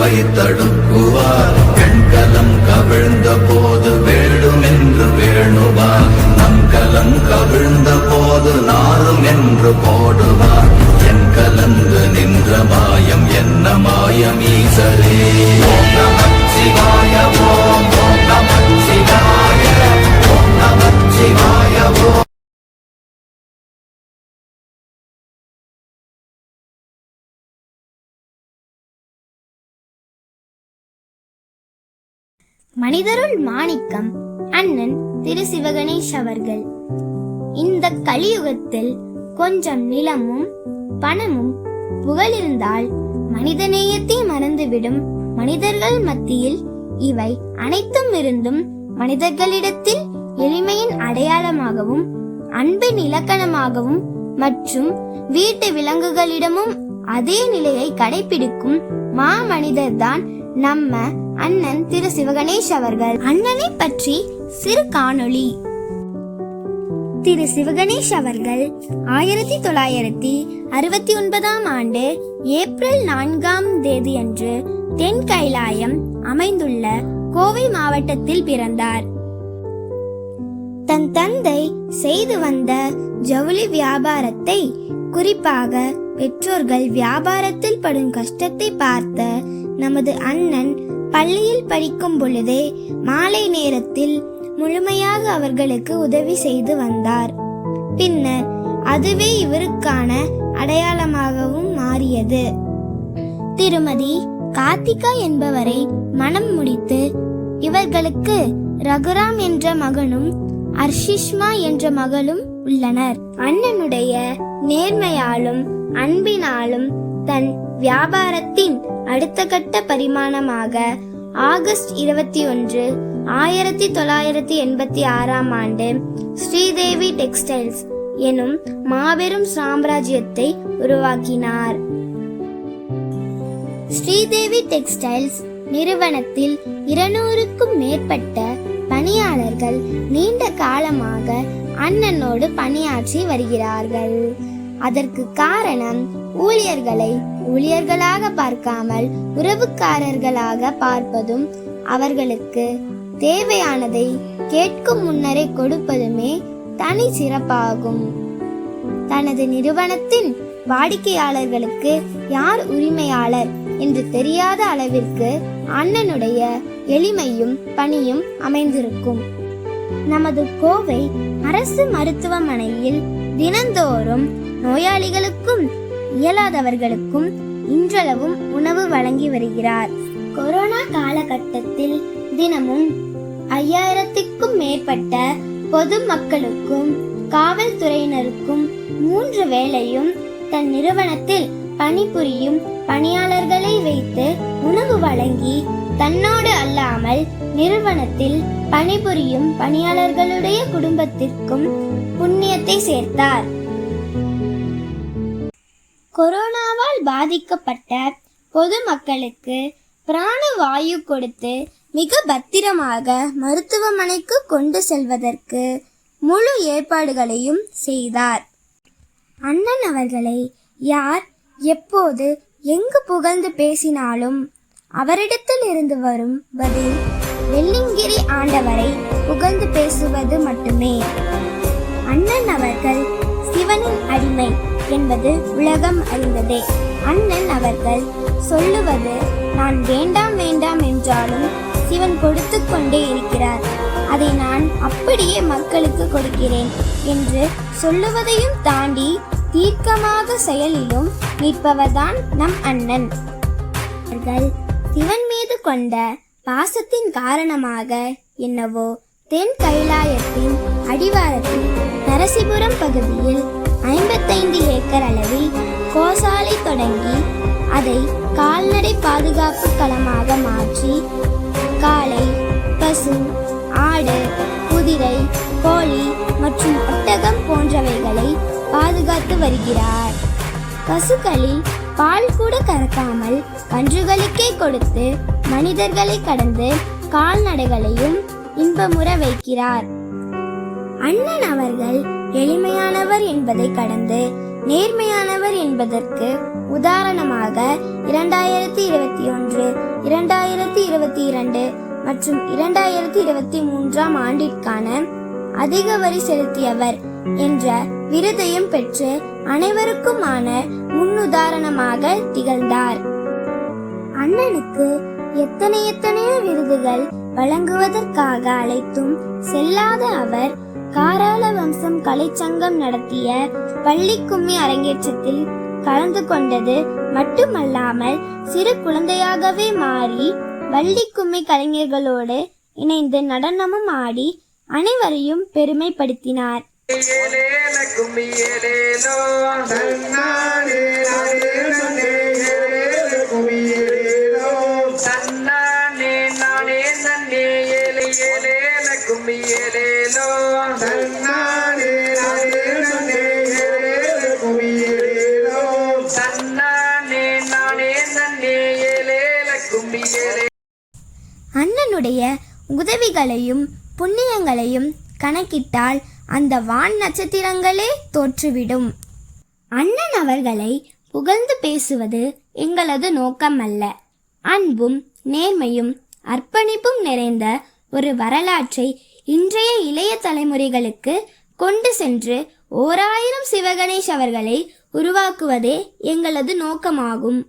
கருவை தடுக்குவார் கண்கலம் கவிழ்ந்த போது வேடும் என்று வேணுவார் நம் கலம் கவிழ்ந்த போது நாரும் என்று போடுவார் என் கலந்து நின்ற மாயம் என்னமா மனிதருள் மாணிக்கம் அண்ணன் திரு சிவகணேஷ் அவர்கள். இந்த கலியுகத்தில் கொஞ்சம் நிலமும் பணமும் புகழிருந்தால் மனிதநேயத்தை மறந்துவிடும் மனிதர்கள் மத்தியில் இவை அனைத்தும் இருந்தும் மனிதர்களிடத்தில் எளிமையின் அடையாளமாகவும் அன்பின் இலக்கணமாகவும் மற்றும் வீட்டு விலங்குகளிடமும் அதே நிலையை கடைபிடிக்கும் மாமனிதர்தான் நம்ம அண்ணன் திரு சிவகணேஷ் அவர்கள். அண்ணனை பற்றி சிறு காணொளி. திரு சிவகணேஷ் அவர்கள் ஆயிரத்தி தொள்ளாயிரத்தி அறுபத்தி ஒன்பதாம் ஆண்டு ஏப்ரல் நான்காம் தேதியன்று தென் கைலாயம் அமைந்துள்ள கோவை மாவட்டத்தில் பிறந்தார். தன் தந்தை செய்து வந்த ஜவுளி வியாபாரத்தை குறிப்பாக பெற்றோர்கள் வியாபாரத்தில் படும் கஷ்டத்தை பார்த்த நமது அண்ணன் பள்ளியில் படிக்கும் பொழுதே மாலை நேரத்தில் முழுமையாக அவர்களுக்கு உதவி செய்து வந்தார். பின்னர் அதுவே இவருக்கான அடையாளமாகவும் மாறியது. திருமதி கார்த்திகா என்பவரை மனம் முடித்து இவர்களுக்கு ரகுராம் என்ற மகனும் அர்ஷிஷ்மா என்ற மகளும் உள்ளனர். அண்ணனுடைய நேர்மையாலும் அன்பினாலும் தன் வியாபாரத்தின் அடுத்த கட்ட பரிமாணமாக ஆகஸ்ட் இருபத்தி ஒன்று ஆயிரத்தி தொள்ளாயிரத்தி எண்பத்தி ஆறாம் ஆண்டு ஸ்ரீதேவி டெக்ஸ்டைல்ஸ் எனும் மாபெரும் சாம்ராஜ்யத்தை உருவாக்கினார். ஸ்ரீதேவி டெக்ஸ்டைல்ஸ் நிறுவனத்தில் இருநூறுக்கும் மேற்பட்ட பணியாளர்கள் நீண்ட காலமாக அண்ணனோடு பணியாற்றி வருகிறார்கள். அதற்கு காரணம் ஊழியர்களை ஊழியர்களாக பார்க்காமல் உறவுக்காரர்களாக பார்ப்பதும் அவர்களுக்கு தேவையானதை கேட்கும் முன்னரே கொடுப்பதுமே தனி சிறப்பாகும். தனது நிறுவனத்தின் வாடிக்கையாளர்களுக்கு யார் உரிமையாளர் என்று தெரியாத அளவிற்கு அண்ணனுடைய எளிமையும் பணியும் அமைந்திருக்கும். நமது கோவை அரசு மருத்துவமனையில் தினந்தோறும் நோயாளிகளுக்கும் இயலாதவர்களுக்கும் இன்றளவும் உணவு வழங்கி வருகிறார். கொரோனா காலகட்டத்தில் தினமும் ஐயாயிரத்துக்கும் மேற்பட்ட பொதுமக்களுக்கும் காவல்துறையினருக்கும் மூன்று வேளையும் தன் நிறுவனத்தில் பணிபுரியும் பணியாளர்களை வைத்து உணவு வழங்கி தன்னோடு அல்லாமல் நிறுவனத்தில் பணிபுரியும் பணியாளர்களுடைய குடும்பத்திற்கும் புண்ணியத்தை சேர்த்தார். கொரோனாவால் பாதிக்கப்பட்ட பொதுமக்களுக்கு பிராணவாயு கொடுத்து மிக பத்திரமாக மருத்துவமனைக்கு கொண்டு செல்வதற்கு முழு ஏற்பாடுகளையும் செய்தார். அண்ணன் அவர்களை யார் எப்போது எங்கு புகழ்ந்து பேசினாலும் அவரிடத்தில் இருந்து வரும் பதில் வெள்ளிங்கிரி ஆண்டவரை புகழ்ந்து பேசுவது மட்டுமே. அண்ணன் அவர்கள் சிவனின் அடிமை. என்பது உலகம் அறிந்ததே. அண்ணன் அவர்கள் சொல்லுவது நான் வேண்டாம் வேண்டாம் என்றாலும் சிவன் கொடுத்து கொண்டே இருக்கிறார். அதை நான் அப்படியே மக்களுக்கு கொடுக்கிறேன் என்று சொல்லுவதையும் தாண்டி தீர்க்கமாக செயலிலும் நிற்பவர்தான் நம் அண்ணன். அவர்கள் சிவன் மீது கொண்ட பாசத்தின் காரணமாக என்னவோ தென் கைலாயத்தின் அடிவாரத்தில் நரசிபுரம் பகுதியில் ஐம்பத்தைந்து ஏக்கர் அளவில் கோசாலை தொடங்கி அதை கால்நடை பாதுகாப்பு களமாக மாற்றி காளை பசு ஆடு குதிரை கோழி மற்றும் ஒட்டகம் போன்றவைகளை பாதுகாத்து வருகிறார். பசுக்களில் பால் கூட கறக்காமல் கன்றுகளுக்கே கொடுத்து மனிதர்களை கடந்து கால்நடைகளையும் இன்பமுற வைக்கிறார். அண்ணன் அவர்கள் எளிமையானவர் என்பதை கடந்து நேர்மையானவர் என்பதற்கு உதாரணமாக இரண்டாயிரத்தி இருபத்தி ஒன்று இரண்டாயிரத்தி இருபத்தி இரண்டு மற்றும் இரண்டாயிரத்தி இருபத்தி மூன்றாம் ஆண்டிற்கான அதிக வரி செலுத்தியவர் என்ற விருதையும் பெற்று அனைவருக்குமான முன்னுதாரணமாக திகழ்ந்தார். அண்ணனுக்கு எத்தனை எத்தனையோ விருதுகள் வழங்குவதற்காக அழைத்தும் செல்லாத அவர் காராள வம்சம் கலைச்சங்கம் நடத்திய பள்ளி கும்மி அரங்கேற்றத்தில் கலந்து கொண்டது மட்டுமல்லாமல் சிறு குழந்தையாகவே மாறி வள்ளிக்கும்மி கலைஞர்களோடு இணைந்து நடனமும் ஆடி அனைவரையும் பெருமைப்படுத்தினார். ஏலேல நன்னாரே ஏலேலோ அண்ணனுடைய உதவிகளையும் புண்ணியங்களையும் கணக்கிட்டால் அந்த வான் நட்சத்திரங்களே தோற்றுவிடும். அண்ணன் அவர்களை புகழ்ந்து பேசுவது எங்களது நோக்கம் அல்ல அன்பும் நேர்மையும் அர்ப்பணிப்பும் நிறைந்த ஒரு வரலாற்றை இன்றைய இளைய தலைமுறைகளுக்கு கொண்டு சென்று ஓராயிரம் சிவகணேஷ் அவர்களை உருவாக்குவதே எங்களது நோக்கமாகும்.